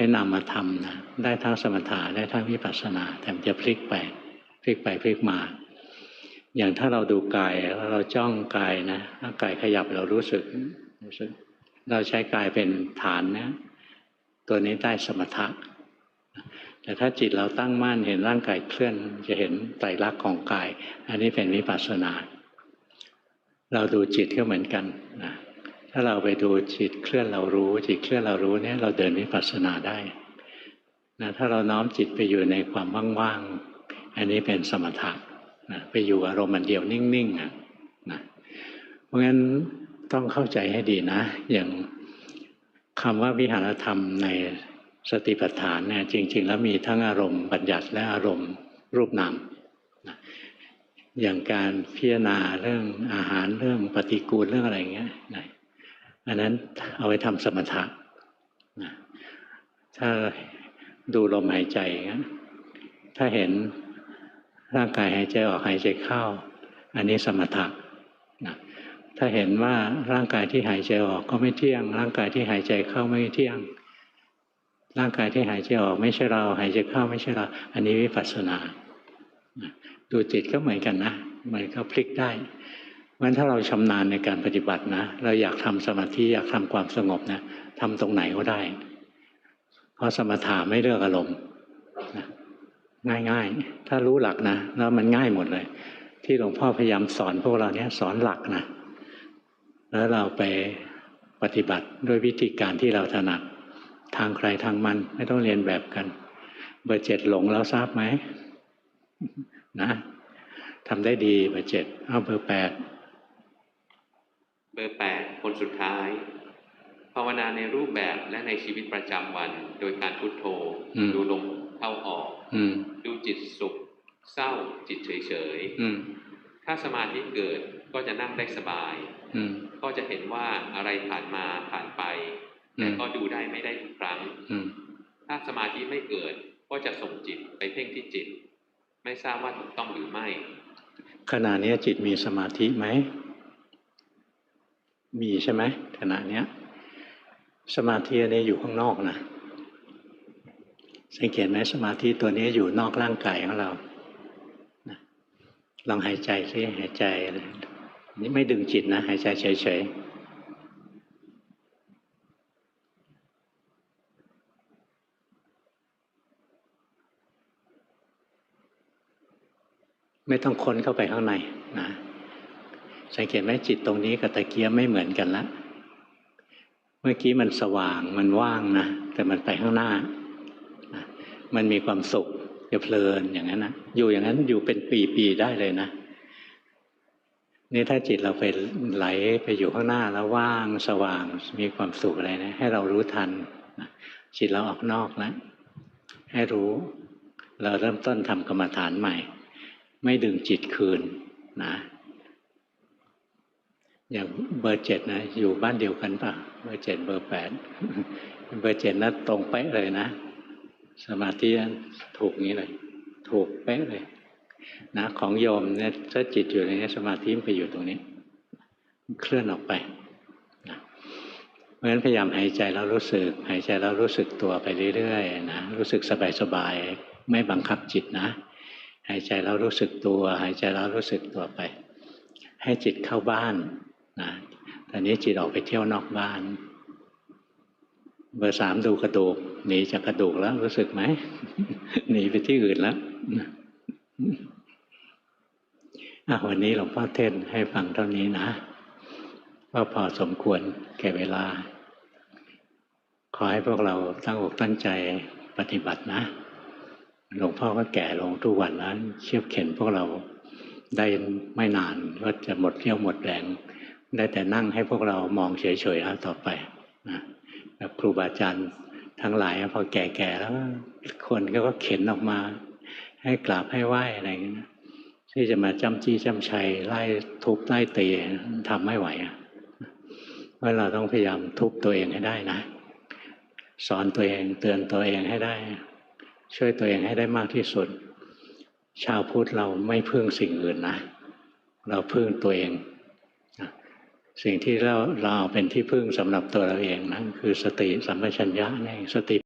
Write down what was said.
ช้นามธรรมนะได้ทั้งสมถะได้ทั้งวิปัสสนาแต่มันจะพลิกไปพลิกไปพลิกมา อย่างถ้าเราดูกายเราจ้องกายนะถ้ากายขยับเรารู้สึกรู้สึก เราใช้กายเป็นฐานนะตัวนี้ได้สมถะแต่ถ้าจิตเราตั้งมั่นเห็นร่างกายเคลื่อนจะเห็นไตรลักษณ์ของกาย อันนี้เป็นวิปัสสนา เราดูจิตก็เหมือนกันนะ ถ้าเราไปดูจิตเคลื่อนเรารู้ จิตเคลื่อนเรารู้เนี่ยเราเดินวิปัสสนาได้นะถ้าเราน้อมจิตไปอยู่ในความว่างๆอันนี้เป็นสมถะนะไปอยู่อารมณ์มันเดียวนิ่งๆอะนะเพราะงั้นต้องเข้าใจให้ดีนะ อย่างคำว่าวิหารธรรมในสติปัฏฐานเนี่ยจริง ๆ แล้วมีทั้งอารมณ์บัญญัติและอารมณ์รูปนามนะอย่างการพิจารณาเรื่องอาหารเรื่องปฏิกูลเรื่องอะไรอย่างเงี้ยนะ อันนั้นเอาไว้ทำสมถะถ้าดูลมหายใจ ถ้าเห็นร่างกายหายใจออกหายใจเข้า อันนี้สมถะนะถ้าเห็นว่าร่างกายที่หายใจออกก็ไม่เที่ยง ร่างกายที่หายใจเข้าไม่เที่ยง ร่างกายที่หายใจออกไม่ใช่เรา หายใจเข้าไม่ใช่เรา อันนี้วิปัสสนา ดูจิตก็เหมือนกันนะ มันก็พลิกได้ เพราะฉะนั้นถ้าเราชำนาญในการปฏิบัตินะ เราอยากทำสมาธิอยากทำความสงบนะทำตรงไหนก็ได้ เพราะสมถะไม่เลือกอารมณ์นะง่ายๆ ถ้ารู้หลักนะแล้วมันง่ายหมดเลย ที่หลวงพ่อพยายามสอนพวกเราเนี่ยสอนหลักนะแล้วเราไปปฏิบัติด้วยวิธีการที่เราถนัดทางใครทางมัน ไม่ต้องเรียนแบบกัน เบอร์เจ็ดหลงแล้วทราบไหมนะทำได้ดีเบอร์เจ็ดเอาเบอร์แปด เบอร์แปดคนสุดท้าย ภาวนาในรูปแบบและในชีวิตประจำวัน โดยการพุโทโธ ดูลมเข้าออกอืมดูจิตสุข เศร้า จิตเฉยอืมๆถ้าสมาธิเกิดก็จะนั่งได้สบายอืมก็จะเห็นว่าอะไรผ่านมาผ่านไปอืแต่มก็ดูได้ไม่ได้ทุกครั้งอืมถ้าสมาธิไม่เกิดก็จะส่งจิตไปเพ่งที่จิต ไม่ทราบว่าถูกต้องหรือไม่ ขณะเนี้ยจิตมีสมาธิไหม มีใช่ไหมขณะเนี้ย สมาธิอันนี้อยู่ข้างนอกนะสังเกตไหมสมาธิตัวนี้อยู่นอกร่างกายของเรานะลองหายใจซิหายใจนี่ไม่ดึงจิตนะหายใจเฉยๆไม่ต้องค้นเข้าไปข้างในนะ สังเกตไหมจิตตรงนี้กับตะเกียบไม่เหมือนกันละ เมื่อกี้มันสว่างมันว่างนะ แต่มันไปข้างหน้า มันมีความสุขจะเพลินอย่างนั้นนะอยู่อย่างนั้นอยู่เป็นปีๆได้เลยนะนี่ถ้าจิตเราไปไหลไปอยู่ข้างหน้าแล้วว่างสว่างมีความสุขอะไรนะให้เรารู้ทันจิตเราออกนอกแล้วให้รู้ เราเริ่มต้นทำกรรมฐานใหม่ ไม่ดึงจิตคืนนะ อย่างเบอร์เจ็ดนะ อยู่บ้านเดียวกันป่ะ เบอร์เจ็ดเบอร์แปดเบอร์เจ็ดนะตรงเป๊ะเลยนะ สมาธิถูกงี้เลย ถูกเป๊ะเลย นะของโยมเนี่ยถ้าจิตอยู่ในนี้สมาธิมันไปอยู่ตรงนี้ เคลื่อนออกไปนะเพราะฉะนั้นพยายามหายใจแล้วรู้สึก หายใจแล้วรู้สึกตัวไปเรื่อยๆนะรู้สึกสบายๆไม่บังคับจิตนะ หายใจแล้วรู้สึกตัว หายใจแล้วรู้สึกตัวไป ให้จิตเข้าบ้าน นะตอนนี้จิตออกไปเที่ยวนอกบ้าน เบอร์สามดูกระดูกหนีจากกระดูกแล้วรู้สึกไหมหนีไปที่อื่นแล้ววันนี้หลวงพ่อเทศน์ให้ฟังเท่านี้นะว่าพอสมควรแก่เวลา ขอให้พวกเราตั้งอกตั้งใจปฏิบัตินะ หลวงพ่อก็แก่ลงทุกวันแล้วเชียบเข็นพวกเราได้ไม่นานก็จะหมดเรี่ยวหมดแรง ได้แต่นั่งให้พวกเรามองเฉยๆแล้วต่อไปนะแบบครูบาอาจารย์ทั้งหลายพอแก่ๆแล้วคนก็เข็นออกมา ให้กราบให้ไหว้อะไรอย่างเงี้นะที่จะมาจำจี้จำชัยไล่ทุบไล่ตีทำไม่ไหวเพราะเราต้องพยายามทุบตัวเองให้ได้นะ สอนตัวเองเตือนตัวเองให้ได้ ช่วยตัวเองให้ได้มากที่สุด ชาวพุทธเราไม่พึ่งสิ่งอื่นนะ เราพึ่งตัวเอง สิ่งที่เราเราเอาเป็นที่พึ่งสำหรับตัวเราเองนะคือสติสัมปชัญญะนี่นเองสติ